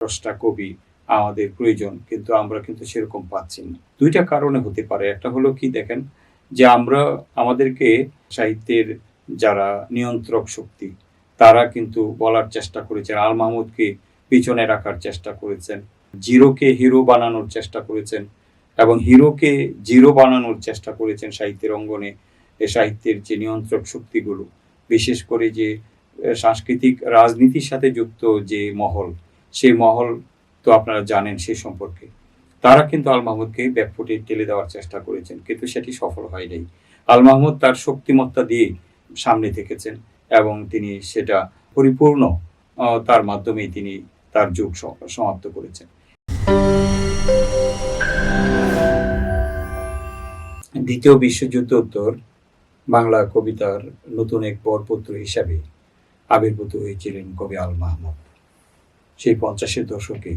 স্রষ্টা কবি আমাদের প্রয়োজন, কিন্তু আমরা কিন্তু সেরকম পাচ্ছি না। দুইটা কারণে হতে পারে। একটা হলো কি দেখেন, যে আমরা, আমাদেরকে সাহিত্যের যারা নিয়ন্ত্রক শক্তি, তারা কিন্তু বলার চেষ্টা করেছেন, আল মাহমুদকে পিছনে রাখার চেষ্টা করেছেন, জিরোকে হিরো বানানোর চেষ্টা করেছেন, এবং হিরোকে জিরো বানানোর চেষ্টা করেছেন সাহিত্যের অঙ্গনে সাহিত্যের যে নিয়ন্ত্রক শক্তিগুলো, বিশেষ করে যে সাংস্কৃতিক রাজনীতির সাথে যুক্ত যে মহল সেই মহল তো আপনারা জানেন সে সম্পর্কে। তারা কিন্তু আল মাহমুদকে ব্যাকফুটে ঠেলে দেওয়ার চেষ্টা করেছেন, কিন্তু সেটি সফল হয়নি। আল মাহমুদ তার শক্তিমত্তা দিয়ে সামনে থেকেছেন এবং তিনি সেটা পরিপূর্ণ তার মাধ্যমেই তিনি তার যুগ সমাপ্ত করেছেন। দ্বিতীয় বিশ্বযুদ্ধ উত্তর বাংলা কবিতার নতুন এক বরপুত্র হিসাবে আবির্ভূত হয়েছিলেন কবি আল মাহমুদ। সেই পঞ্চাশের দশকে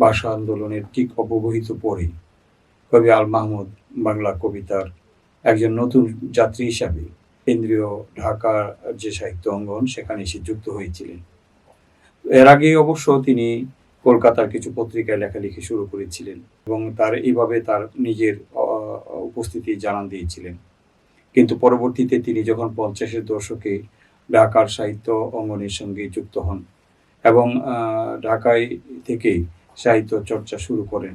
ভাষা আন্দোলনের ঠিক অবহিত পরে কবি আল মাহমুদ বাংলা কবিতার একজন নতুন যাত্রী হিসাবে কেন্দ্রীয় ঢাকার যে সাহিত্য অঙ্গন, সেখানে এসে যুক্ত হয়েছিলেন। এর আগে অবশ্য তিনি কলকাতার কিছু পত্রিকায় লেখালেখি শুরু করেছিলেন এবং তার এইভাবে তার নিজের উপস্থিতি জানান দিয়েছিলেন। কিন্তু পরবর্তীতে তিনি যখন পঞ্চাশের দশকে ঢাকার সাহিত্য অঙ্গনের সঙ্গে যুক্ত হন এবং ঢাকায় থেকে সাহিত্য চর্চা শুরু করেন।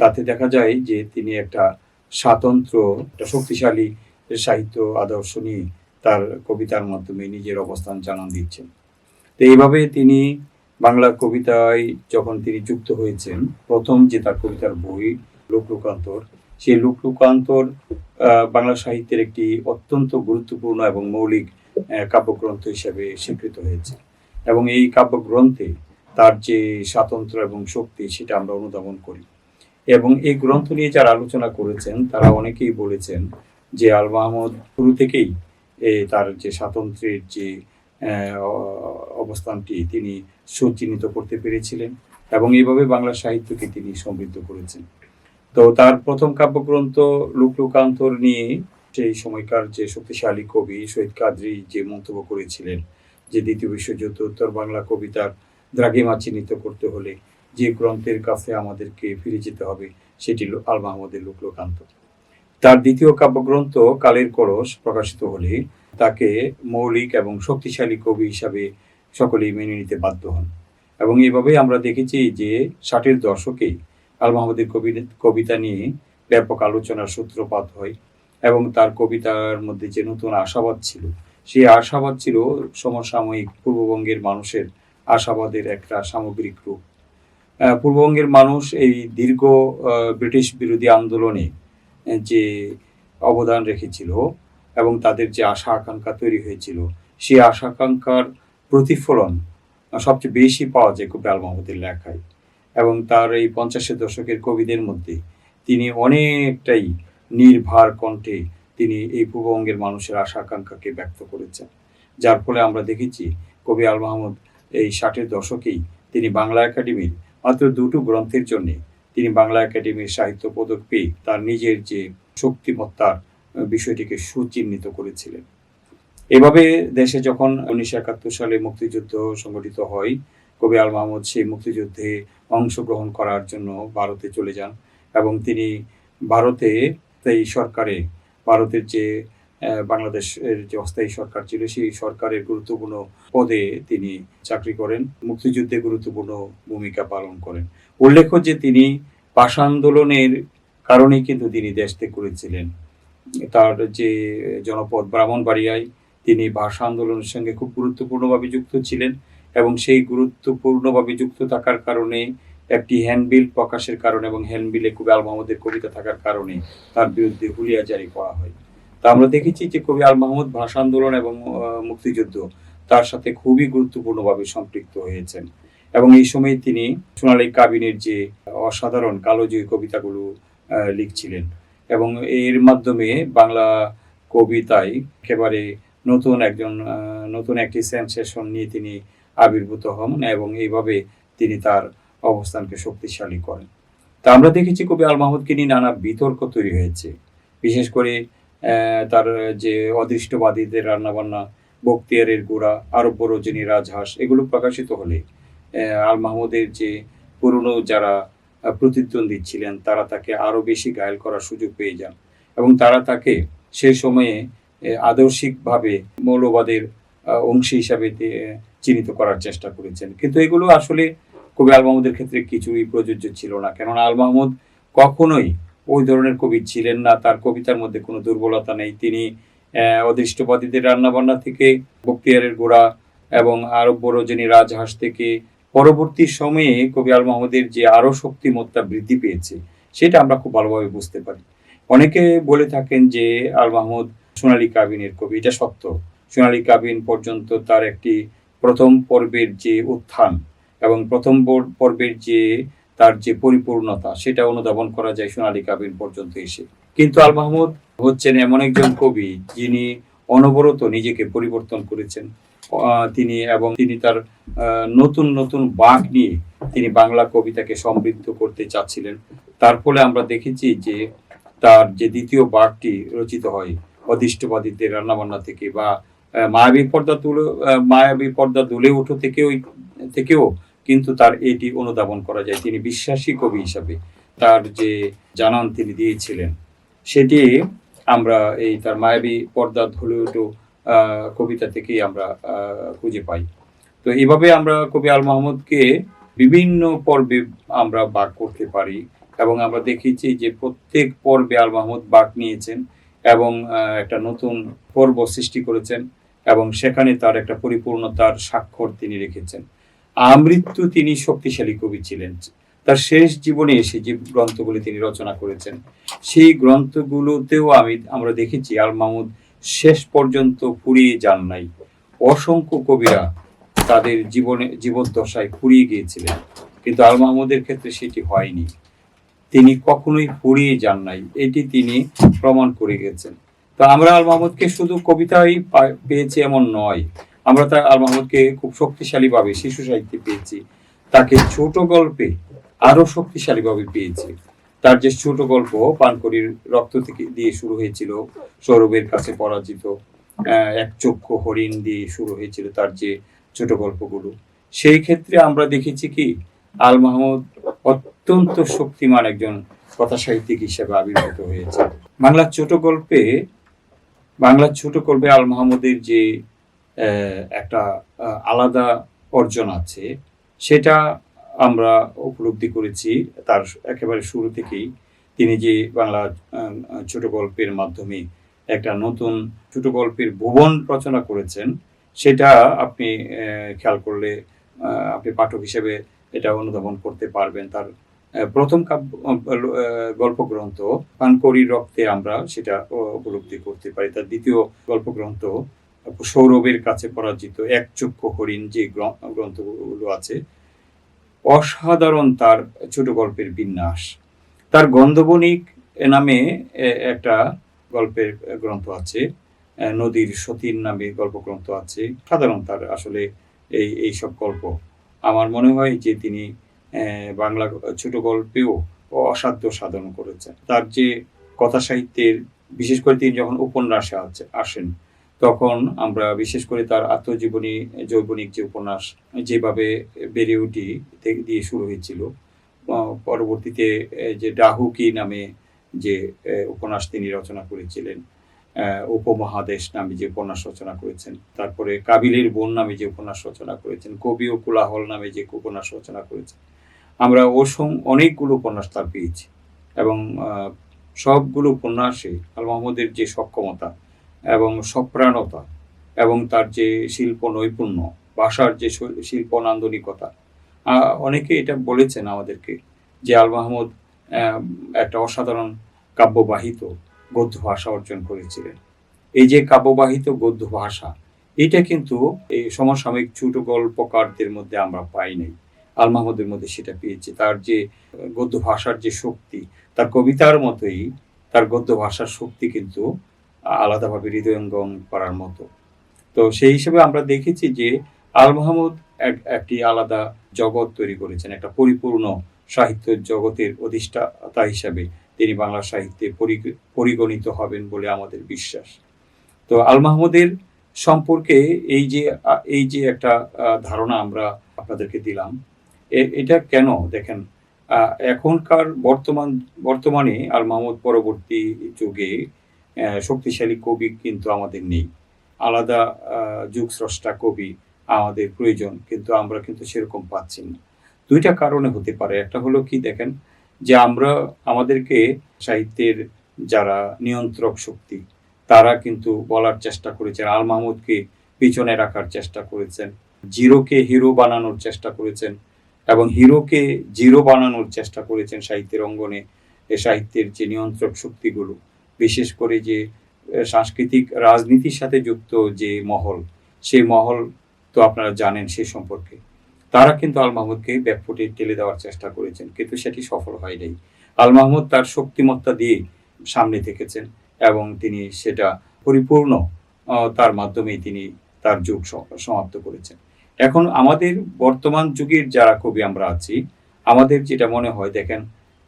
তাতে দেখা যায় যে তিনি একটা স্বাতন্ত্র, একটা শক্তিশালী সাহিত্য আদর্শ নিয়ে তার কবিতার মাধ্যমে নিজের অবস্থান জানান দিচ্ছেন। তো এইভাবে তিনি বাংলা কবিতায় যখন তিনি যুক্ত হয়েছেন, প্রথম যে তার কবিতার বই লোকলোকান্তর সেই লোকলোকান্তর বাংলা সাহিত্যের একটি অত্যন্ত গুরুত্বপূর্ণ এবং মৌলিক কাব্যগ্রন্থ হিসেবে স্বীকৃত হয়েছে। এবং এই কাব্যগ্রন্থে তার যে স্বাতন্ত্র এবং শক্তি সেটা আমরা অনুধাবন করি। এবং এই গ্রন্থ নিয়ে যারা আলোচনা করেছেন, তারা অনেকেই বলেছেন যে আল মাহমুদ শুরু থেকেই তার যে স্বাতন্ত্র্যের যে অবস্থানটি তিনি সুচিহ্নিত করতে পেরেছিলেন এবং এইভাবে বাংলা সাহিত্যকে তিনি সমৃদ্ধ করেছেন। তো তার প্রথম কাব্যগ্রন্থ লুকলুকান্তর নিয়ে সেই সময়কার যে শক্তিশালী কবি শহীদ কাদরি যে মন্তব্য করেছিলেন যে দ্বিতীয় বিশ্বযুদ্ধ উত্তর বাংলা কবিতার দ্রাঘিমা চিহ্নিত করতে হলে যে গ্রন্থের কাছে আমাদেরকে ফিরে যেতে হবে, সেটি আল মাহমুদের লোকলোকান্ত। তার দ্বিতীয় কাব্যগ্রন্থ কালের কলস প্রকাশিত হলে তাকে মৌলিক এবং শক্তিশালী কবি হিসাবে সকলেই মেনে নিতে বাধ্য হন। এবং এইভাবেই আমরা দেখেছি যে ষাটের দশকে আল মাহমুদের কবি কবিতা নিয়ে ব্যাপক আলোচনার সূত্রপাত হয় এবং তার কবিতার মধ্যে যে নতুন আশাবাদ ছিল সেই আশাবাদ ছিল সমসাময়িক পূর্ববঙ্গের মানুষের আশাবাদের একটা সামগ্রিক রূপ। পূর্ববঙ্গের মানুষ এই দীর্ঘ ব্রিটিশ বিরোধী আন্দোলনে যে অবদান রেখেছিল এবং তাদের যে আশা আকাঙ্ক্ষা তৈরি হয়েছিল, সেই আশা আকাঙ্ক্ষার প্রতিফলন সবচেয়ে বেশি পাওয়া যায় কবি আল লেখায়। এবং তার এই পঞ্চাশের দশকের কবিদের মধ্যে তিনি অনেকটাই নির্ভার কণ্ঠে তিনি এই পূর্ববঙ্গের মানুষের আশা আকাঙ্ক্ষাকে ব্যক্ত করেছেন। যার ফলে আমরা দেখেছি কবি আল মাহমুদ এই ষাটের দশকেই তিনি বাংলা একাডেমির মাত্র দুটো গ্রন্থের জন্যে তিনি বাংলা একাডেমির সাহিত্য পদক পেয়ে তার নিজের যে শক্তিমত্তার বিষয়টিকে সুচিহ্নিত করেছিলেন। এভাবে দেশে যখন উনিশশো একাত্তর সালে মুক্তিযুদ্ধ সংগঠিত হয়, কবি আল মাহমুদ সেই মুক্তিযুদ্ধে অংশগ্রহণ করার জন্য ভারতে চলে যান এবং তিনি ভারতে এই সরকারে ভারতের যে বাংলাদেশের যে অস্থায়ী সরকার ছিল, সেই সরকারের গুরুত্বপূর্ণ পদে তিনি চাকরি করেন, মুক্তিযুদ্ধে গুরুত্বপূর্ণ ভূমিকা পালন করেন। উল্লেখ্য যে তিনি ভাষা আন্দোলনের কারণেই কিন্তু তিনি দেশ ত্যাগ করেছিলেন। তার যে জনপদ ব্রাহ্মণবাড়িয়ায় তিনি ভাষা আন্দোলনের সঙ্গে খুব গুরুত্বপূর্ণভাবে যুক্ত ছিলেন এবং সেই গুরুত্বপূর্ণভাবে যুক্ত থাকার কারণে একটি হ্যান্ডবিল প্রকাশের কারণে এবং হ্যান্ডবিলে কবি আল মাহমুদের কবিতা থাকার কারণে তার বিরুদ্ধে হুলিয়া জারি করা হয়। তা আমরা দেখেছি যে কবি আল মাহমুদ ভাষা আন্দোলন এবং মুক্তিযুদ্ধ তার সাথে খুবই গুরুত্বপূর্ণভাবে সম্পৃক্ত হয়েছেন এবং এই সময় তিনি সোনালী কাবিনের যে অসাধারণ কালোজয়ী কবিতাগুলো লিখছিলেন এবং এর মাধ্যমে বাংলা কবিতায় একেবারে নতুন একজন নতুন একটি সেন্সেশন নিয়ে তিনি আবির্ভূত হন এবং এইভাবে তিনি তার অবস্থানকে শক্তিশালী করেন তা আমরা দেখেছি কবি আল মাহমুদকে নিয়ে নানা বিতর্ক তৈরি হয়েছে। বিশেষ করে তার যে অদৃষ্টবাদীদের রান্নাবান্না, বক্তিয়ারের গোড়া, আরব্য রজনী রাজহাঁস, এগুলো প্রকাশিত হলে আল মাহমুদের যে পুরনো যারা প্রতিদ্বন্দ্বী ছিলেন, তারা তাকে আরও বেশি ঘায়ল করার সুযোগ পেয়ে যান। এবং তারা তাকে সে সময়ে আদর্শিকভাবে মৌলবাদের অংশ হিসাবে চিহ্নিত করার চেষ্টা করেছেন। কিন্তু এগুলো আসলে কবি আল মাহমুদের ক্ষেত্রে কিছুই প্রযোজ্য ছিল না। কেননা আল মাহমুদ কখনোই ওই ধরনের কবি ছিলেন না, তার কবিতার মধ্যে কোনো দুর্বলতা নেই। তিনি অদৃষ্টবাদীদের রান্নাবান্না থেকে বক্তিয়ারের গোড়া এবং আরব বড়জনী রাজহাঁস থেকে পরবর্তী সময়ে কবি আল মাহমুদের যে আরও শক্তিমত্তা বৃদ্ধি পেয়েছে, সেটা আমরা খুব ভালোভাবে বুঝতে পারি। অনেকে বলে থাকেন যে আল মাহমুদ সোনালী কাবিনের কবি, এটা সত্য। সোনালী কাবিন পর্যন্ত তার একটি প্রথম পর্বের যে উত্থান এবং প্রথম পর্বের যে, তার যে পরিপূর্ণতা, সেটা অনুধাবন করা যায় সোনালী কাবিন পর্যন্ত এসে। কিন্তু আল মাহমুদ হচ্ছেন এমন একজন কবি যিনি অনবরত নিজেকে পরিবর্তন করেছেন। তিনি এবং তিনি তার নতুন নতুন বাঘ নিয়ে তিনি বাংলা কবিতাকে সমৃদ্ধ করতে চাচ্ছিলেন। তার ফলে আমরা দেখেছি যে, তার যে দ্বিতীয় বাঘটি রচিত হয় অদিষ্টবাদীদের রান্নাবান্না থেকে বা মায়াবী পর্দা তুলে মায়াবী পর্দা দুলে উঠো থেকেও থেকেও কিন্তু তার এটি অনুধাবন করা যায়। তিনি বিশ্বাসী কবি হিসাবে তার যে জানান তিনি দিয়েছিলেন সেটি আমরা এই তার মায়াবী পর্দা ধুলে উঠো আহ, কবিতা থেকেই আমরা খুঁজে পাই। তো এইভাবে আমরা কবি আল মাহমুদকে বিভিন্ন পর্বে আমরা বাক করতে পারি এবং আমরা দেখেছি যে প্রত্যেক পর্বে আল মাহমুদ বাক নিয়েছেন এবং একটা নতুন পর্ব সৃষ্টি করেছেন এবং সেখানে তার একটা পরিপূর্ণতার স্বাক্ষর তিনি রেখেছেন। আমৃত্যু তিনি শক্তিশালী কবি ছিলেন। তার শেষ জীবনে এসে যে গ্রন্থগুলি তিনি রচনা করেছেন, সেই গ্রন্থগুলোতেও আমি, আমরা দেখেছি আল মাহমুদ শেষ পর্যন্ত ফুরিয়ে যান নাই। অসংখ্য কবিরা তাদের জীবনে, জীবদ্দশায় ফুরিয়ে গিয়েছিলেন। কিন্তু আল মাহমুদের ক্ষেত্রে সেটি হয়নি। তিনি কখনোই ফুরিয়ে যান নাই। এটি তিনি প্রমাণ করে গেছেন। তো আমরা আল মাহমুদকে শুধু কবিতাই পেয়েছি এমন নয়। আমরা তার আল মাহমুদকে খুব শক্তিশালীভাবে শিশু সাহিত্যে পেয়েছি। তাকে ছোট গল্পে আরও শক্তিশালীভাবে পেয়েছি। তার যে ছোট গল্প পানকরির রক্ত থেকে দিয়ে শুরু হয়েছিল, সৌরভের কাছে পরাজিত এক চক্ষু হরিণ দিয়ে শুরু হয়েছিল তার যে ছোট গল্পগুলো। সেই ক্ষেত্রে আমরা দেখেছি কি, আল মাহমুদ অত্যন্ত শক্তিমান একজন কথা সাহিত্যিক হিসেবে আবির্ভূত হয়েছে। বাংলার ছোট গল্পে, বাংলার ছোট গল্পে আল মাহমুদের যে একটা আলাদা অর্জন আছে। সেটা আমরা উপলব্ধি করেছি। তার একেবারে শুরু থেকেই তিনি যে বাংলা ছোট গল্পের মাধ্যমে একটা নতুন ছোট গল্পের ভুবন রচনা করেছেন সেটা আপনি খেয়াল করলে আপনি পাঠক হিসেবে এটা অনুধাবন করতে পারবেন। তার প্রথম কাব্য আহ, গল্প গ্রন্থ পানকরি রক্তে আমরা সেটা উপলব্ধি করতে পারি। তার দ্বিতীয় গল্প সৌরভের কাছে পরাজিত এক চক্ষু হরিণ যে গ্র- গ্রন্থগুলো আছে, অসাধারণ তার ছোট গল্পের বিন্যাস। তার গন্ধবণিক নামে একটা গল্পের গ্রন্থ আছে নদীর সতীর নামে গল্প গ্রন্থ আছে। সাধারণ তার আসলে এই এই সব গল্প। আমার মনে হয় যে তিনি বাংলা ছোট গল্পেও অসাধ্য সাধন করেছেন। তার যে কথা সাহিত্যের বিশেষ করে তিনি যখন উপন্যাসে আছে, আসেন তখন আমরা বিশেষ করে তার আত্মজীবনী, যৌবনিক যে উপন্যাস, যেভাবে বেড়ে উঠি দিয়ে শুরু হয়েছিল। পরবর্তীতে যে ডাহুকি নামে যে উপন্যাস তিনি রচনা করেছিলেন উপমহাদেশ নামে যে উপন্যাস রচনা করেছেন। তারপরে কাবিলের বোন নামে যে উপন্যাস রচনা করেছেন, কবি ও কোলাহল নামে যে উপন্যাস রচনা করেছেন। আমরা ওসম অনেকগুলো উপন্যাস তার পেয়েছি এবং সবগুলো উপন্যাসে আল মাহমুদের যে সক্ষমতা এবং সপ্রাণতা এবং তার যে শিল্প নৈপুণ্য ভাষার যে শিল্প নান্দনিকতা। অনেকে এটা বলেছেন আমাদেরকে যে আল মাহমুদ একটা অসাধারণ কাব্যবাহিত গদ্য ভাষা অর্জন করেছিলেন। এই যে কাব্যবাহিত গদ্য ভাষা, এটা কিন্তু এই সমসাময়িক ছোট গল্পকারদের মধ্যে আমরা পাই নাই। আল মাহমুদের মধ্যে সেটা পেয়েছি। তার যে, গদ্য ভাষার যে শক্তি, তার কবিতার মতোই তার গদ্য ভাষার শক্তি কিন্তু আলাদাভাবে হৃদয়ঙ্গম করার মতো। তো সেই হিসেবে আমরা দেখেছি যে আল মাহমুদ একটি আলাদা জগৎ তৈরি করেছেন, একটা পরিপূর্ণ সাহিত্য জগতের অধিষ্ঠাতা হিসাবে তিনি বাংলা সাহিত্যে পরিগণিত হবেন বলে আমাদের বিশ্বাস। তো আল মাহমুদের সম্পর্কে এই যে এই যে একটা ধারণা আমরা আপনাদেরকে দিলাম এটা কেন দেখেন এখনকার বর্তমান, বর্তমানে আল মাহমুদ পরবর্তী যুগে শক্তিশালী কবি কিন্তু আমাদের নেই। আলাদা যুগ স্রষ্টা কবি আমাদের প্রয়োজন, কিন্তু আমরা কিন্তু সেরকম পাচ্ছি না। দুইটা কারণে হতে পারে। একটা হলো কি দেখেন, যে আমরা, আমাদেরকে সাহিত্যের যারা নিয়ন্ত্রক শক্তি, তারা কিন্তু বলার চেষ্টা করেছেন, আল মাহমুদকে পিছনে রাখার চেষ্টা করেছেন, জিরোকে হিরো বানানোর চেষ্টা করেছেন, এবং হিরোকে জিরো বানানোর চেষ্টা করেছেন সাহিত্যের অঙ্গনে সাহিত্যের যে নিয়ন্ত্রক শক্তিগুলো। বিশেষ করে যে সাংস্কৃতিক রাজনীতির সাথে যুক্ত যে মহল, সেই মহল তো আপনারা জানেন সে সম্পর্কে। তারা কিন্তু আল মাহমুদকে ব্যাকফুটে টেলে দেওয়ার চেষ্টা করেছেন, কিন্তু সেটি সফল হয় নাই। আল মাহমুদ তার শক্তিমত্তা দিয়ে সামনে থেকেছেন এবং তিনি সেটা পরিপূর্ণ তার মাধ্যমেই তিনি তার যুগ সমাপ্ত করেছেন। এখন আমাদের বর্তমান যুগের যারা কবি আমরা আছি, আমাদের যেটা মনে হয়, দেখেন,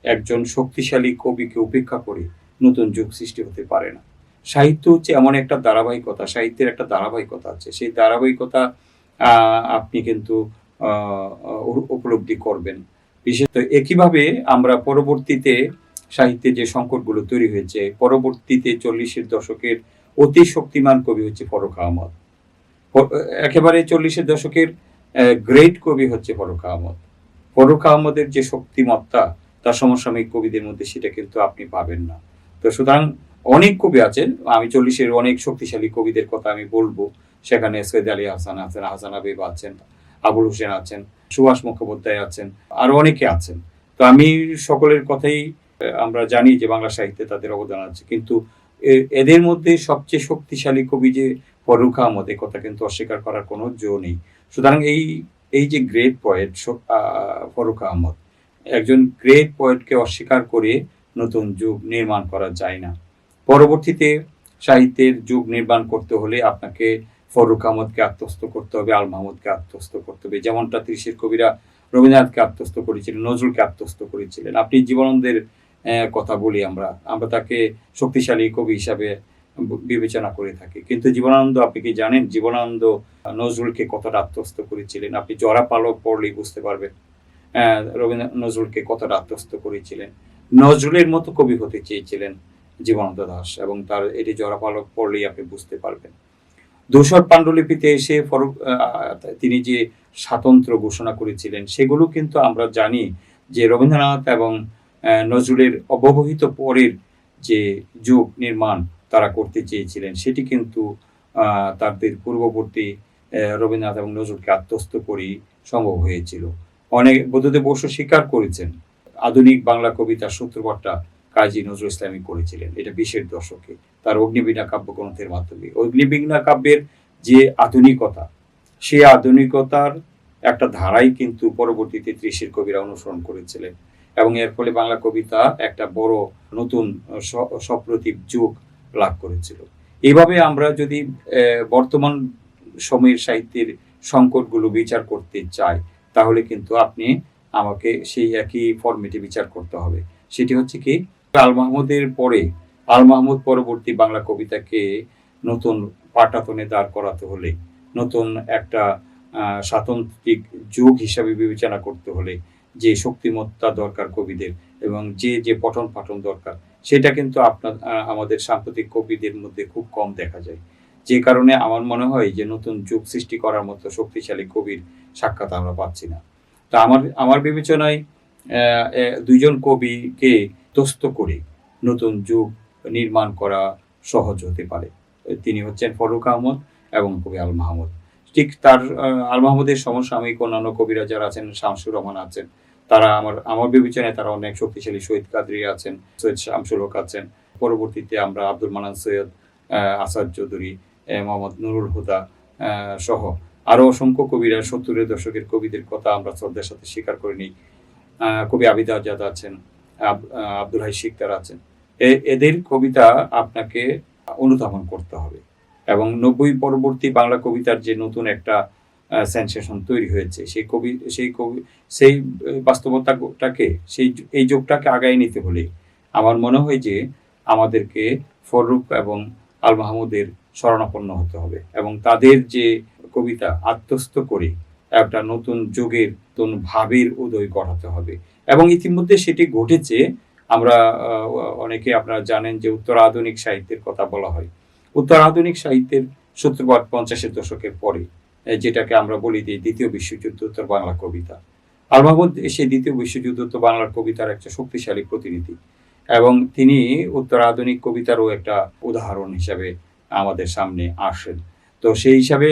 একজন শক্তিশালী কবিকে উপেক্ষা করে নতুন যুগ সৃষ্টি হতে পারে না। সাহিত্য হচ্ছে এমন একটা ধারাবাহিকতা, সাহিত্যের একটা ধারাবাহিকতা আছে। সেই ধারাবাহিকতা আপনি কিন্তু উপলব্ধি করবেন। বিশেষত একইভাবে আমরা পরবর্তীতে সাহিত্যে যে সংকটগুলো তৈরি হয়েছে, পরবর্তীতে চল্লিশের দশকের অতি শক্তিমান কবি হচ্ছে ফরুক আহমদ। একেবারে চল্লিশের দশকের গ্রেট কবি হচ্ছে ফরুক আহমদ। ফরুক আহমদের যে শক্তিমত্তা, তার সমসাময়িক কবিদের মধ্যে সেটা কিন্তু আপনি পাবেন না। তো সুতরাং অনেক কবি আছেন, আমি চল্লিশের অনেক শক্তিশালী কবিদের কথা আমি বলব। সেখানে সৈয়দ আলী হাসান আছেন, হাসান হাবিব আছেন, আবুল হোসেন আছেন, সুভাষ মুখোপাধ্যায় আছেন, আরও অনেকে আছেন। তো আমি সকলের কথাই আমরা জানি যে বাংলা সাহিত্যে তাদের অবদান আছে। কিন্তু এদের মধ্যে সবচেয়ে শক্তিশালী কবি যে ফরুক আহমদ, এ কথা কিন্তু অস্বীকার করার কোনো জো নেই। সুতরাং এই এই যে গ্রেট পয়েট ফরুক আহমদ, একজন গ্রেট পয়েটকে অস্বীকার করে নতুন যুগ নির্মাণ করা যায় না। পরবর্তীতে সাহিত্যের যুগ নির্মাণ করতে হলে আপনাকে ফরুক আহমদকে আত্মস্থ করতে হবে আল মাহমুদকে আত্মস্থ করতে হবে। যেমনটা ত্রিশের কবিরা রবীন্দ্রনাথকে আত্মস্থ করেছিলেন নজরুলকে আত্মস্থ করেছিলেন। আপনি জীবনানন্দের আহ, কথা বলি আমরা। আমরা তাকে শক্তিশালী কবি হিসাবে বিবেচনা করে থাকি। কিন্তু জীবনানন্দ আপনি কি জানেন জীবনানন্দ নজরুলকে কতটা আত্মস্থ করেছিলেন? আপনি জরা পালক পড়লেই বুঝতে পারবেন রবীন্দ্র নজরুলকে কতটা আত্মস্থ করেছিলেন। নজরুলের মতো কবি হতে চেয়েছিলেন জীবনানন্দ দাস এবং তার এটি জরা পালক পড়লেই আপনি বুঝতে পারবেন। দোসর পাণ্ডুলিপিতে এসে তিনি যে স্বাতন্ত্র ঘোষণা করেছিলেন, সেগুলো কিন্তু আমরা জানি যে রবীন্দ্রনাথ এবং নজরুলের অব্যবহিত পরের যে যুগ নির্মাণ তারা করতে চেয়েছিলেন, সেটি কিন্তু তাদের পূর্ববর্তী রবীন্দ্রনাথ এবং নজরুলকে আত্মস্থ করেই সম্ভব হয়েছিল। অনেক, বুদ্ধদেব বসু স্বীকার করেছেন আধুনিক বাংলা কবিতার সূত্রপাতটা কাজী নজরুল ইসলামী করেছিলেন। এটা বিশের দশকে। তার অগ্নিবীণা কাব্যগ্রন্থের মাধ্যমে। অগ্নিবীণা কাব্যের যে আধুনিকতা সেই আধুনিকতার একটা ধারাই কিন্তু পরবর্তীতে ত্রিশের কবিরা অনুসরণ করেছিলেন। এবং এর ফলে বাংলা কবিতা একটা বড় নতুন স- সপ্রতিভ যুগ লাভ করেছিল। এইভাবে আমরা যদি বর্তমান সময়ের সাহিত্যের সংকটগুলো বিচার করতে চাই, তাহলে কিন্তু আপনি আমাকে সেই একই ফর্মেটে বিচার করতে হবে। সেটি হচ্ছে কি, আল মাহমুদের পরে, আল মাহমুদ পরবর্তী বাংলা কবিতাকে নতুন পাটাতনে দাঁড় করাতে হলে, নতুন একটা স্বাতন্ত্রিক যুগ হিসাবে বিবেচনা করতে হলে, যে শক্তিমত্তা দরকার কবিদের এবং যে যে পঠন পাঠন দরকার, সেটা কিন্তু আপনার আমাদের সাম্প্রতিক কবিদের মধ্যে খুব কম দেখা যায়। যে কারণে আমার মনে হয় যে নতুন যুগ সৃষ্টি করার মতো শক্তিশালী কবির সাক্ষাৎ আমরা পাচ্ছি না। তা আমার আমার বিবেচনায় দুইজন কবিকে তস্ত করে নতুন যুগ নির্মাণ করা সহজ হতে পারে। তিনি হচ্ছেন ফরুক আহমদ এবং কবি আল মাহমুদ। ঠিক তার আল মাহমুদের সমসাময়িক অন্যান্য কবিরা যারা আছেন, শামসুর রহমান আছেন, তারা আমার আমার বিবেচনায় তারা অনেক শক্তিশালী, শহীদ কাদরি আছেন, সৈয়দ শামসুল হক আছেন। পরবর্তীতে আমরা আব্দুল মানান সৈয়দ আসাদ চৌধুরী মোহাম্মদ নুরুল হুদা সহ আরও অসংখ্য কবিরা সত্তরের দশকের কবিদের কথা আমরা শ্রদ্ধার সাথে স্বীকার করে নিই। কবি আবিদা আজাদ আছেন আব্দুল হাই শিকদার আছেন। এদের কবিতা আপনাকে অনুধাবন করতে হবে এবং নব্বই পরবর্তী বাংলা কবিতার যে নতুন একটা সেন্সেশন তৈরি হয়েছে, সেই কবি সেই কবি, সেই বাস্তবতাটাকে, সেই এই যুগটাকে আগায় নিতে হলে আমার মনে হয় যে আমাদেরকে ফররুখ এবং আল মাহমুদের শরণাপন্ন হতে হবে এবং তাদের যে কবিতা আত্মস্থ করে একটা নতুন যুগের, নতুন ভাবের উদয় ঘটাতে হবে। এবং ইতিমধ্যে সেটি ঘটেছে, আমরা অনেকে আপনারা জানেন যে উত্তর আধুনিক সাহিত্যের কথা বলা হয়। উত্তর আধুনিক সাহিত্যের সূত্রপাত পঞ্চাশের দশকের পরে যেটাকে আমরা বলি যে দ্বিতীয় বিশ্বযুদ্ধ উত্তর বাংলা কবিতা। আল মাহমুদ সেই দ্বিতীয় বিশ্বযুদ্ধ উত্তর বাংলার কবিতার একটা শক্তিশালী প্রতিনিধি। এবং তিনি উত্তর আধুনিক কবিতারও একটা উদাহরণ হিসাবে আমাদের সামনে আসেন। তো সেই হিসাবে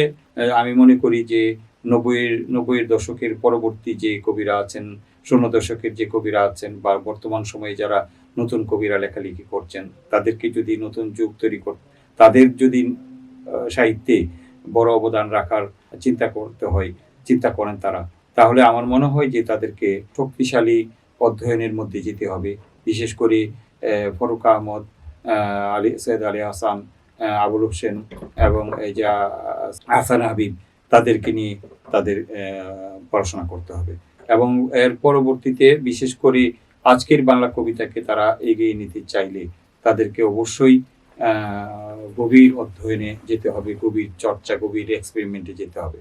আমি মনে করি যে নব্বইয়ের নব্বইয়ের দশকের পরবর্তী যে কবিরা আছেন শূন্য দশকের যে কবিরা আছেন বা বর্তমান সময়ে যারা নতুন কবিরা লেখালেখি করছেন তাদেরকে যদি নতুন যুগ তৈরি কর তাদের যদি সাহিত্যে বড় অবদান রাখার চিন্তা করতে হয় চিন্তা করেন তারা তাহলে আমার মনে হয় যে তাদেরকে শক্তিশালী অধ্যয়নের মধ্যে যেতে হবে। বিশেষ করে ফরুক আহমদ আহ, আলী সৈয়দ আলী হাসান আবুল হোসেন এবং এই যে আসান হাবিব, তাদেরকে নিয়ে তাদের পড়াশোনা করতে হবে। এবং এর পরবর্তীতে বিশেষ করে আজকের বাংলা কবিতাকে তারা এগিয়ে নিতে চাইলে তাদেরকে অবশ্যই গভীর অধ্যয়নে যেতে হবে, গভীর চর্চা, গভীর এক্সপেরিমেন্টে যেতে হবে।